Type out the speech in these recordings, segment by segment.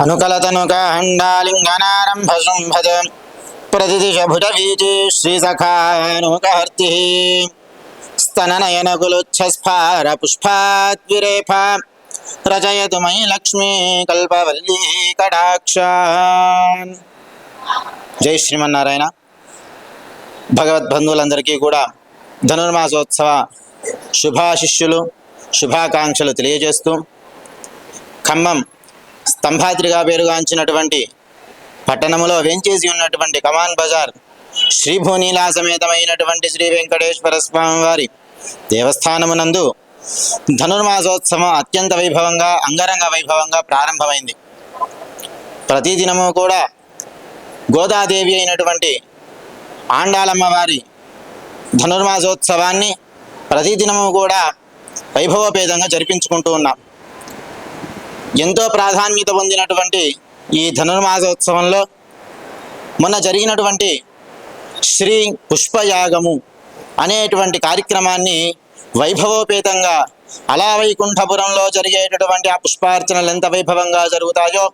అనుకలతనుకాండాలింగనారంభ శృంభద ప్రతిదిశ శ్రీసఖానుకహర్తి స్తననయనకులుచ్ఛస్ఫార పుష్పాద్విరేఫ రచయతు మయి లక్ష్మీ కల్పవల్లీ కటాక్షాన్ జై శ్రీమన్నారాయణ భగవద్బంధువులందరికీ కూడా ధనుర్మాసోత్సవ శుభాశిష్యులు శుభాకాంక్షలు తెలియజేస్తూ ఖమ్మం స్తంభాద్రిగా పేరుగాంచినటువంటి పట్టణములో వెంచేసి ఉన్నటువంటి కమాన్ బజార్ శ్రీభూనీలా సమేతమైనటువంటి శ్రీ వెంకటేశ్వర స్వామి వారి దేవస్థానమునందు ధనుర్మాసోత్సవం అత్యంత వైభవంగా అంగరంగ వైభవంగా ప్రారంభమైంది. ప్రతిదినము కూడా గోదాదేవి అయినటువంటి ఆండాలమ్మ వారి ధనుర్మాసోత్సవాన్ని ప్రతిదినము కూడా వైభవోపేతంగా జరిపించుకుంటూ ఉన్నాం. ఎంతో ప్రాధాన్యత పొందినటువంటి ఈ ధనుర్మాసోత్సవంలో మొన్న జరిగినటువంటి శ్రీ పుష్పయాగము అనేటువంటి కార్యక్రమాన్ని వైభవోపేతంగా అలా వైకుంఠపురంలో జరిగేటటువంటి ఆ పుష్పార్చనలు ఎంత వైభవంగా జరుగుతాయో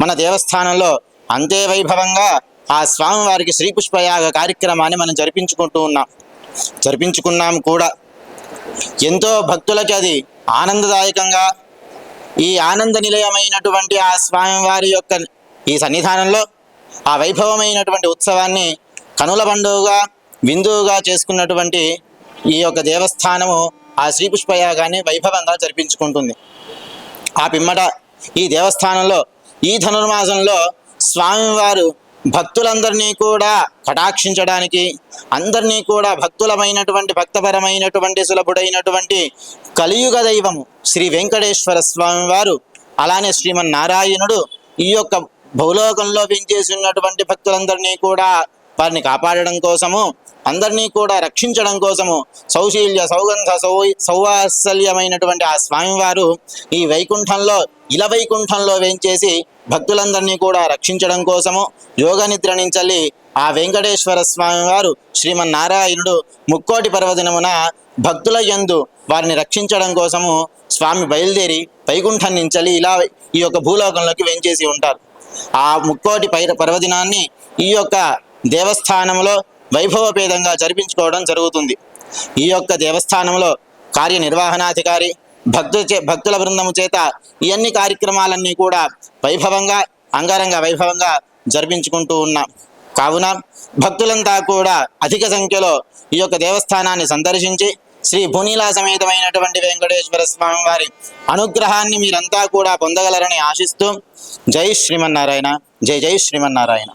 మన దేవస్థానంలో అంతే వైభవంగా ఆ స్వామివారికి శ్రీ పుష్పయాగ కార్యక్రమాన్ని మనం జరిపించుకుంటూ ఉన్నాం. జరిపించుకున్నాం కూడా. ఎంతో భక్తులకి అది ఆనందదాయకంగా ఈ ఆనంద నిలయమైనటువంటి ఆ స్వామివారి యొక్క ఈ సన్నిధానంలో ఆ వైభవమైనటువంటి ఉత్సవాన్ని కనుల పండుగగా విందువుగా చేసుకున్నటువంటి ఈ యొక్క దేవస్థానము ఆ శ్రీ పుష్పయాగాన్ని వైభవంగా జరిపించుకుంటుంది. ఆ పిమ్మట ఈ దేవస్థానంలో ఈ ధనుర్మాసంలో స్వామివారు భక్తులందరినీ కూడా కటాక్షించడానికి అందరినీ కూడా భక్తులమైనటువంటి భక్తపరమైనటువంటి సులభుడైనటువంటి కలియుగ దైవము శ్రీ వెంకటేశ్వర స్వామి వారు అలానే శ్రీమన్నారాయణుడు ఈ యొక్క భూలోకంలో పెంచేసి ఉన్నటువంటి భక్తులందరినీ కూడా వారిని కాపాడడం కోసము అందరినీ కూడా రక్షించడం కోసము సౌశీల్య సౌగంధ సౌ సౌవాత్సల్యమైనటువంటి ఆ స్వామివారు ఈ వైకుంఠంలో ఇల వైకుంఠంలో వేంచేసి భక్తులందరినీ కూడా రక్షించడం కోసము యోగ నిద్ర నుంచల్లి ఆ వెంకటేశ్వర స్వామి వారు శ్రీమన్నారాయణుడు ముక్కోటి పర్వదినమున భక్తుల యందు వారిని రక్షించడం కోసము స్వామి బయలుదేరి వైకుంఠం నుంచలి ఇలా ఈ యొక్క భూలోకంలోకి వేంచేసి ఉంటారు. ఆ ముక్కోటి పై పర్వదినాన్ని ఈ యొక్క దేవస్థానంలో వైభవపేదంగా జరిపించుకోవడం జరుగుతుంది. ఈ యొక్క దేవస్థానంలో కార్యనిర్వహణాధికారి భక్తు చే భక్తుల బృందము చేత ఈ అన్ని కార్యక్రమాలన్నీ కూడా వైభవంగా అంగరంగ వైభవంగా జరిపించుకుంటూ ఉన్నాం. కావున భక్తులంతా కూడా అధిక సంఖ్యలో ఈ యొక్క దేవస్థానాన్ని సందర్శించి శ్రీ భూనీలా సమేతమైనటువంటి వెంకటేశ్వర స్వామి వారి అనుగ్రహాన్ని మీరంతా కూడా పొందగలరని ఆశిస్తూ జై శ్రీమన్నారాయణ జై జై శ్రీమన్నారాయణ.